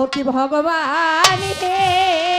ও ভগবান হে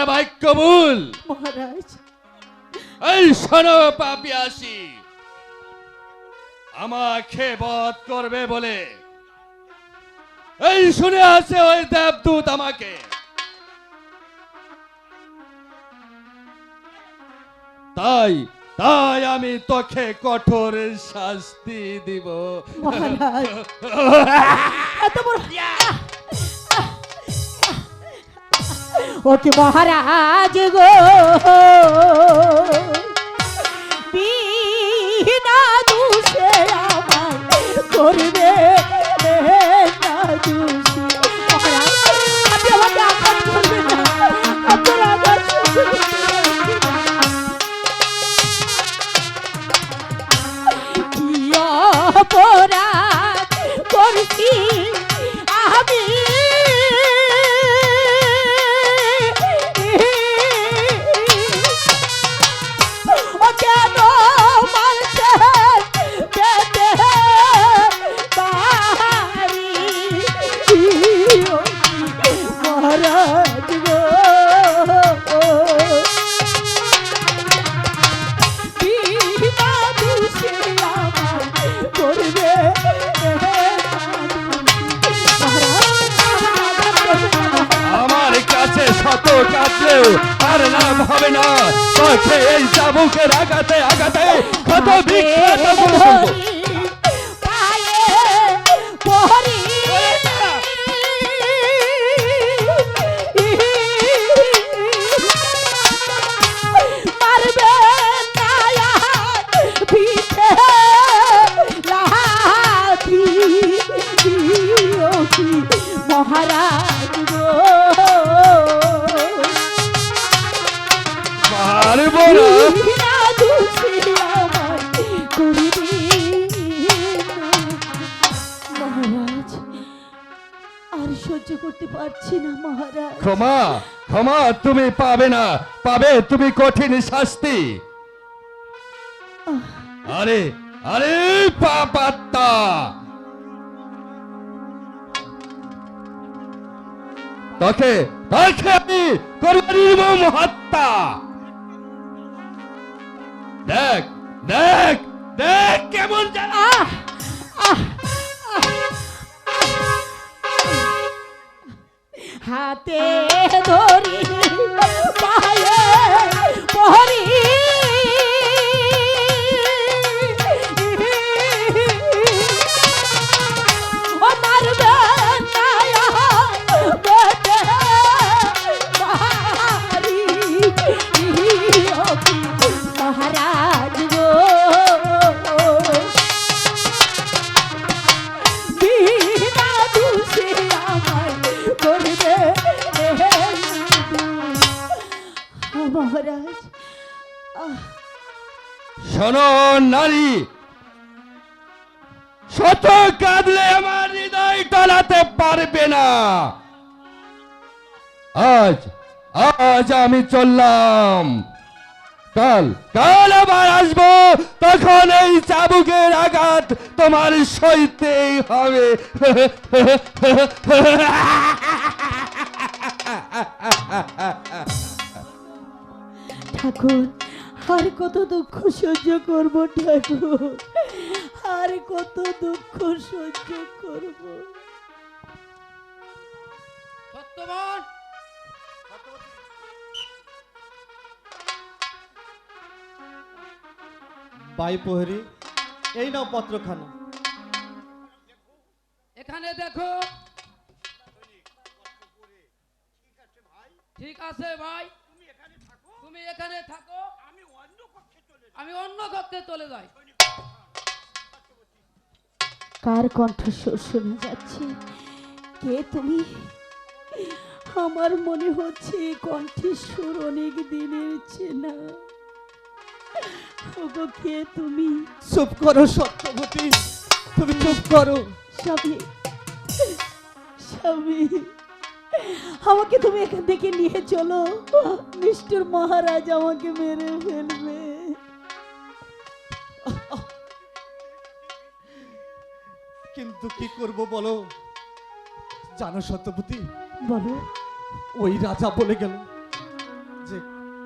দাতার বাক্য ভুল মহারাজ। এই শোনো পাপি আসি। আমাকে বধ করবে বলে। এই শুনে আছে ওই দেবদূত আমাকে। তাই তাই আমি তোকে কঠোর শাস্তি দিব। মহারাজ। এত বড় ওকে মহারাজ গো। বিনা দুষে আমায় করবে আর নাম হবে না। তোকে এই চাবুকে আঘাতে আঘাতে কত বিক্ষত মারবো না বিনা দোষে আমায় করিবি না। মহারাজ আর সহ্য করতে পারছি না মহারাজ। ক্ষমা ক্ষমা তুমি পাবে না। পাবে তুমি কঠিন শাস্তি। আরে আরে পাপাত্তা তোকে তোকে আমি করব নির্মম হত্যা দেখ দেখ দেখ কেমন আহ। হাতে শোনো নারী। শত কাঁদলে আমার হৃদয় টলাতে পারবে না। আজ আজ আমি চললাম। কাল কাল আবার আসব। তখন এই চাবুকের আঘাত তোমার সইতেই হবে। ঠাকুর আর কত দুঃখ সহ্য করব ঠাকুর? আর কত দুঃখ সহ্য করব? সত্যবান! বাই প্রহরী এই নাও পত্রখানা। এখানে দেখো। ঠিক আছে ভাই। তুমি এখানে থাকো। অন্য চলে কার কণ্ঠস্বর শোনা যাচ্ছে? কে তুমি? আমার মনে হচ্ছে এই কণ্ঠস্বর অনেক দিনের চেনা। ওগো কে তুমি? চুপ করো সত্যবতী। তুমি চুপ করো। স্বামী স্বামী আমাকে তুমি এখান থেকে নিয়ে চলো। নিষ্ঠুর মহারাজ আমাকে মেরে ফেলবে। কিন্তু কি করব বলো? জানো সত্যপতি? বলো। ওই রাজা বলে গেল যে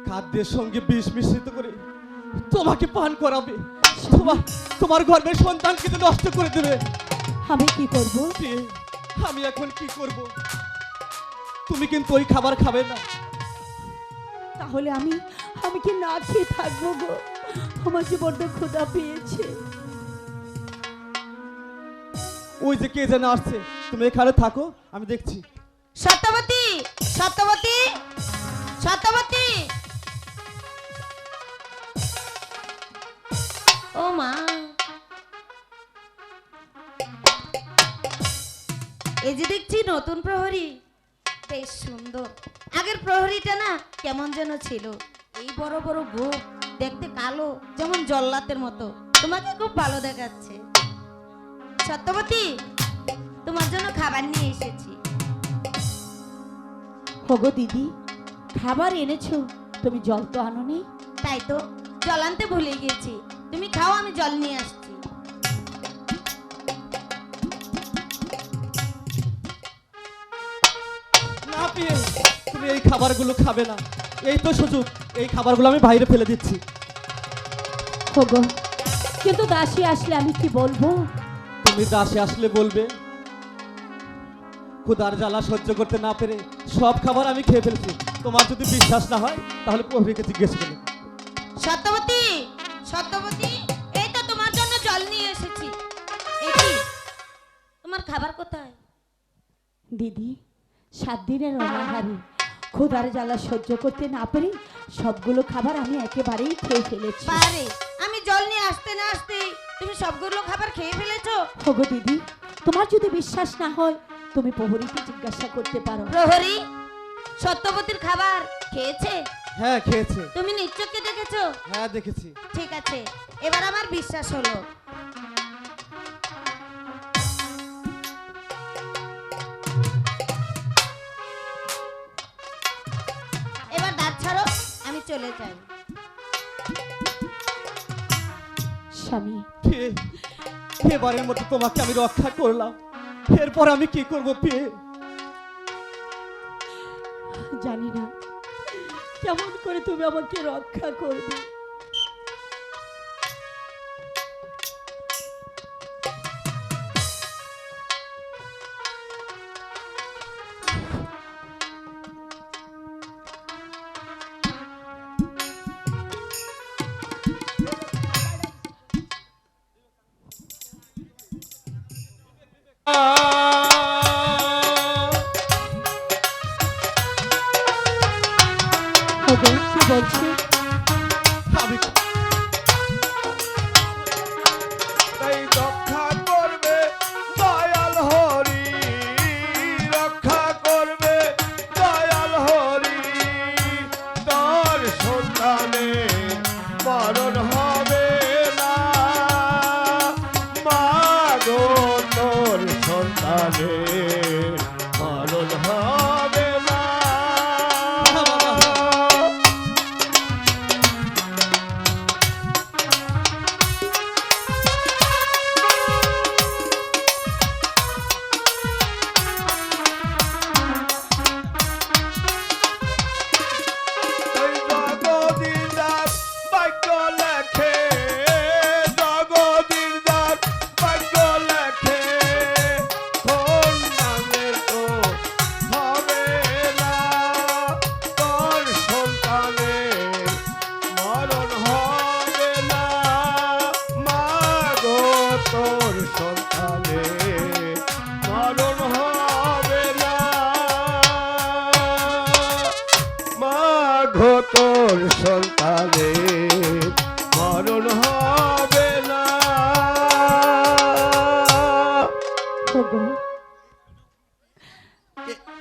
খাদ্যের সঙ্গে বিষ মিশ্রিত করে তোমাকে পান করাবে। তোমার তোমার গর্ভের সন্তান কিন্তু নষ্ট করে দেবে। আমি কি করব? আমি এখন কি করব? তুমি কিন্তু ওই খাবার খাবে না। তাহলে আমি আমি কি না খেয়ে থাকব গো? আমার যে বড্ড ক্ষুধা পেয়েছে। ওই যে কে যেন আসছে? তুমি এখানে থাকো, আমি দেখছি। সত্যবতী সত্যবতী সত্যবতী। ও মা। এই যে দেখছি নতুন প্রহরী। বেশ সুন্দর। আগের প্রহরীটা না কেমন যেন ছিল। এই বড় বড় গোপ দেখতে কালো, যেমন জল্লাতের মতো। তোমাকে খুব ভালো দেখাচ্ছে। সত্যবতী? তোমার জন্য খাবার নিয়ে এসেছি। হগো দিদি খাবার এনেছো? তুমি জল তো আনোনি? তাই তো জল আনতে ভুলে গেছি। তুমি খাও আমি জল নিয়ে আসছি। না পেয়ে তুমি এই খাবারগুলো খাবে না। এই তো সুযোগ এই খাবারগুলো আমি বাইরে ফেলে দিচ্ছি। কিন্তু দাসী আসলে আমি কি বলব? তুমি দাসে আসলে বলবে ক্ষুদার জ্বালা সহ্য করতে না পেরে সব খাবার আমি খেয়ে ফেলছি। তোমার যদি বিশ্বাস না হয় তাহলে প্রহরীকে জিজ্ঞেস করো। সত্যবতী সত্যবতী এই তো তোমার জন্য জল নিয়ে এসেছি। তোমার খাবার কোথায়? দিদি সাত দিনের অনাহারি ক্ষুধার জ্বালা সহ্য করতে না পেরে সবগুলো খাবার আমি একেবারেই খেয়ে ফেলেছি। আমি জল নিয়ে আসতে না আসতে তুমি সবগুলো খাবার খেয়ে ফেলেছো? হগো দিদি তোমার যদি বিশ্বাস না হয় তুমি প্রহরীকে জিজ্ঞাসা করতে পারো। প্রহরী সত্যবতীর খাবার খেয়েছে? হ্যাঁ খেয়েছে। তুমি নিশ্চয়কে দেখেছ? হ্যাঁ দেখেছি। ঠিক আছে এবার আমার বিশ্বাস হলো। এবার দাঁত ছাড়ো আমি চলে যাই। স্বামী। এবারের মতো তোমাকে আমি রক্ষা করলাম। এরপর আমি কি করব পেয়ে জানি না। কেমন করে তুমি আমাকে রক্ষা করবে?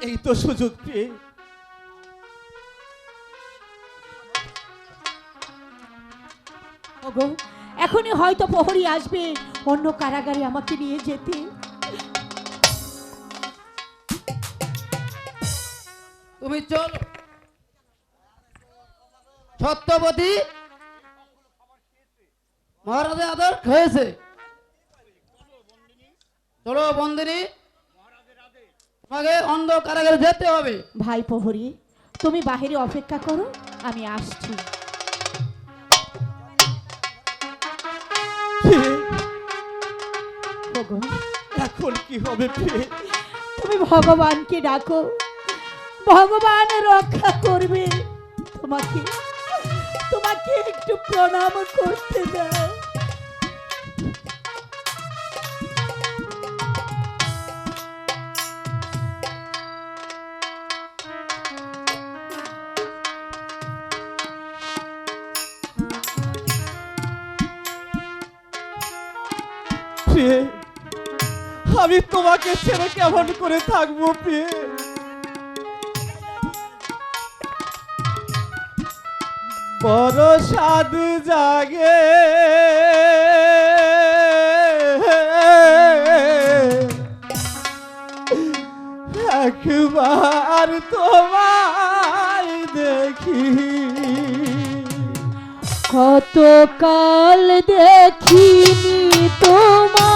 এই তো সুযোগ পেয়ে। ওগো এখনই হয়তো প্রহরী আসবে। অন্য কারাগারে আমাকে নিয়ে যেতে। তুমি চলো। সত্যবতী মহারাজের আদর খেয়েছে। চলো বন্দিনী। তোমাকে অন্ধ কারাগারে যেতে হবে। ভাই প্রহরী তুমি বাহিরে অপেক্ষা করো আমি আসছি। এখন কি হবে তুমি ভগবানকে ডাকো ভগবান রক্ষা করবে। তোমাকে তোমাকে একটু প্রণাম করতে দাও। পেয়ে আমি তোমাকে ছেড়ে কেমন করে থাকব পেয়ে বড় সাদ জাগে। একবার তোমায় দেখি। কতকাল দেখিনি তোমার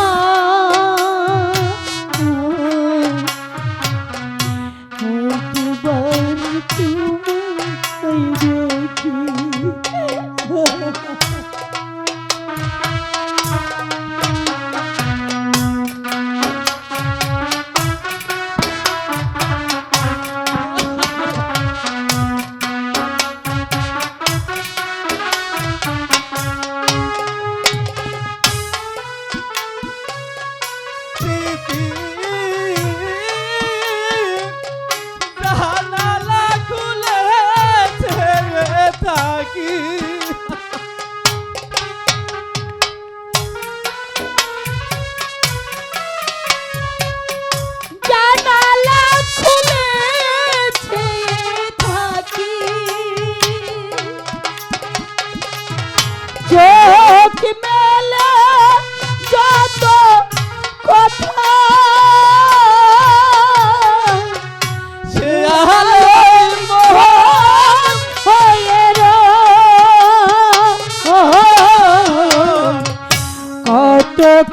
aqui.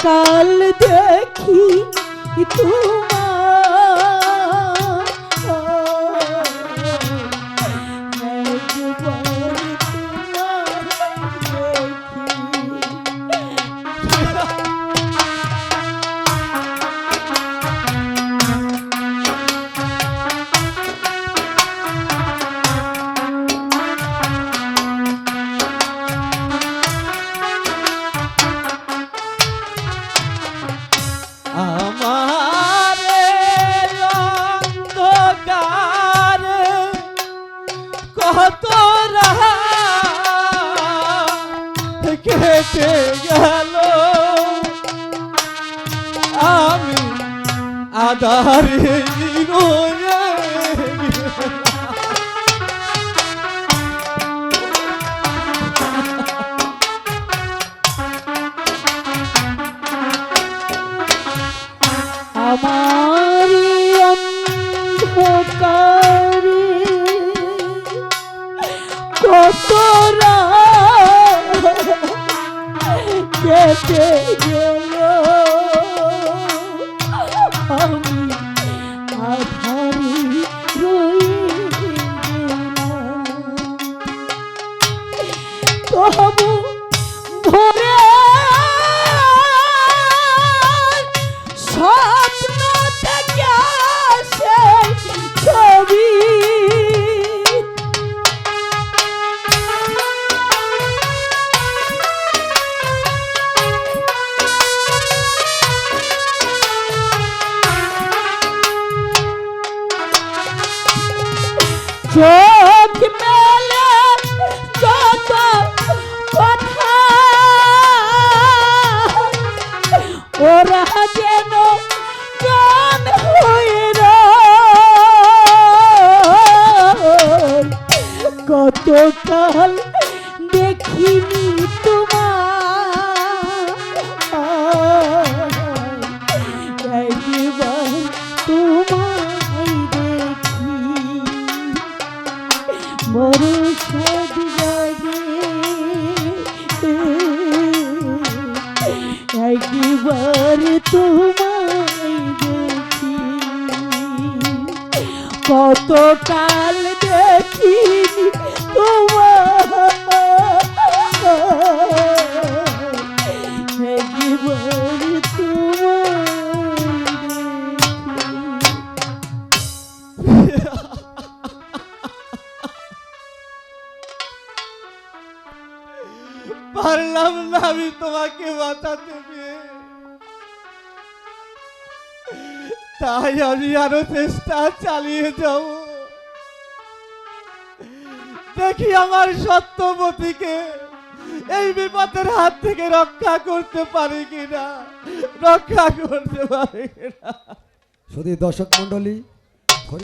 কাল দেখি তুমি কেটে গেল। আমি আধারে আমি তোমাকে বাঁচাতে পেরে। তাই আমি আরও চেষ্টা চালিয়ে যাব। দেখি আমার সত্যবতীকে এই বিপদের হাত থেকে রক্ষা করতে পারি কিনা। রক্ষা করতে পারি কিনা। শুধু দর্শক মন্ডলী